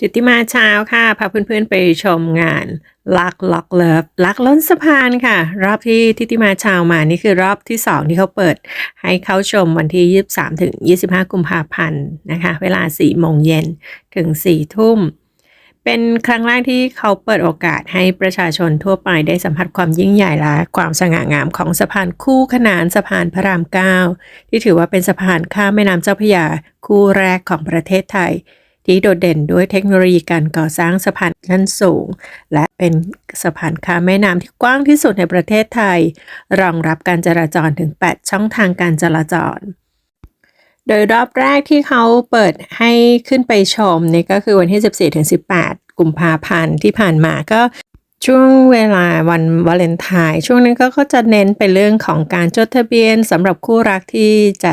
จิตติมาเช้าค่ะ พาเพื่อนๆไปชมงานลักล็อกเลิฟลักล้นสะพานค่ะ รอบที่ทิติมาเช้ามานี่คือรอบที่ 2 ที่เขาเปิด ให้เข้าชมวันที่ 23 ถึง 25 กุมภาพันธ์นะคะ เวลา 4 โมงเย็นถึง 4 ทุ่ม เป็นครั้งแรกที่เขาเปิดโอกาสให้ประชาชนทั่วไปได้สัมผัสความยิ่งใหญ่และความสง่างามของสะพานคู่ขนานสะพานพระรามเก้าที่ถือว่าเป็นสะพานข้ามแม่น้ำเจ้าพระยาคู่แรกของประเทศไทย ที่โดดเด่นด้วยเทคโนโลยีการก่อสร้างสะพานขั้นสูง และเป็นสะพานข้ามแม่น้ำที่กว้างที่สุดในประเทศไทย รองรับการจราจรถึง 8 ช่องทางการจราจร โดยรอบแรกที่เขาเปิดให้ขึ้นไปชมนี่ก็คือวันที่ 14-18 กุมภาพันธ์ที่ผ่านมาก็ช่วงเวลาวันวาเลนไทน์ช่วงนั้นก็จะเน้นไปเรื่องของการจดทะเบียนสำหรับคู่รักที่จะ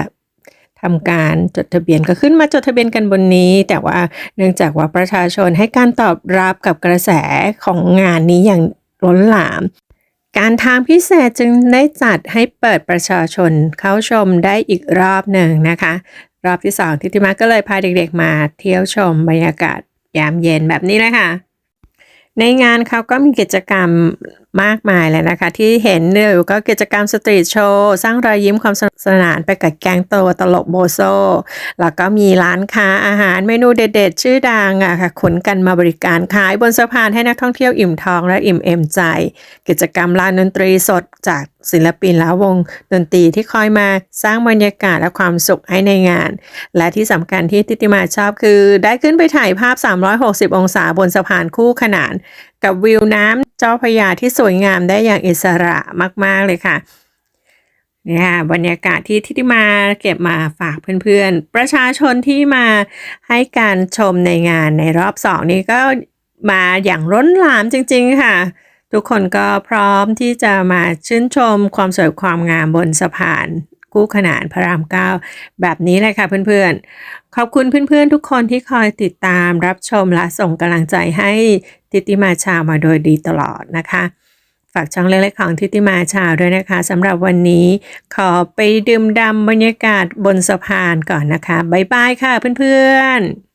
ทำการจดทะเบียนก็ขึ้นมาจดทะเบียนกันบนนี้ แต่ว่าเนื่องจากว่าประชาชนให้การตอบรับกับกระแสของงานนี้อย่างล้นหลาม การทางพิเศษจึงได้จัดให้เปิดประชาชนเข้าชมได้อีกรอบหนึ่งนะคะ รอบที่สองทิติมาก็เลยพาเด็กๆมาเที่ยวชมบรรยากาศยามเย็นแบบนี้เลยค่ะในงานเขาก็มีกิจกรรมมากมายเลยนะคะ ที่เห็นเนี่ยก็กิจกรรมสตรีทโชว์ สร้างรอยยิ้มความสนุก สนานไปกับแกงโตตลกโบโซ แล้วก็มีร้านค้าอาหารเมนูเด็ดๆ ชื่อดังอะค่ะขนกันมาบริการขายบนสะพานให้นักท่องเที่ยวอิ่มท้องและอิ่มเอมใจ กิจกรรมลานดนตรีสดจากศิลปินและวงดนตรีที่คอยมาสร้างบรรยากาศและความสุขให้ในงาน และที่สำคัญที่ติติมาชอบคือ ได้ขึ้นไปถ่ายภาพ 360 องศาบนสะพานคู่ขนาน กับวิวน้ำเจ้าพระยาที่สวยงามได้อย่างอิสระมาก ๆ เลยค่ะ เนี่ยบรรยากาศที่ทิติมาเก็บมาฝากเพื่อนๆ ประชาชนที่มาให้การชมในงานในรอบสองนี้ก็มาอย่างร้นหลามจริงๆค่ะ ทุกคนก็พร้อมที่จะมาชื่นชมความสวยความงามบนสะพานคู่ขนานพระรามเก้าแบบนี้เลยค่ะเพื่อนๆ ขอบคุณเพื่อนๆ ทุกคนที่คอยติดตามรับชมและส่งกำลังใจให้ทิติมาชามาโดยดีตลอดนะคะากช่องเล็กๆของทิติมาชาด้วยนะคะสำหรับวันนี้ขอไปดื่มดำบรรยากาศบนสะพานก่อนนะคะ บ๊ายบายค่ะเพื่อนๆ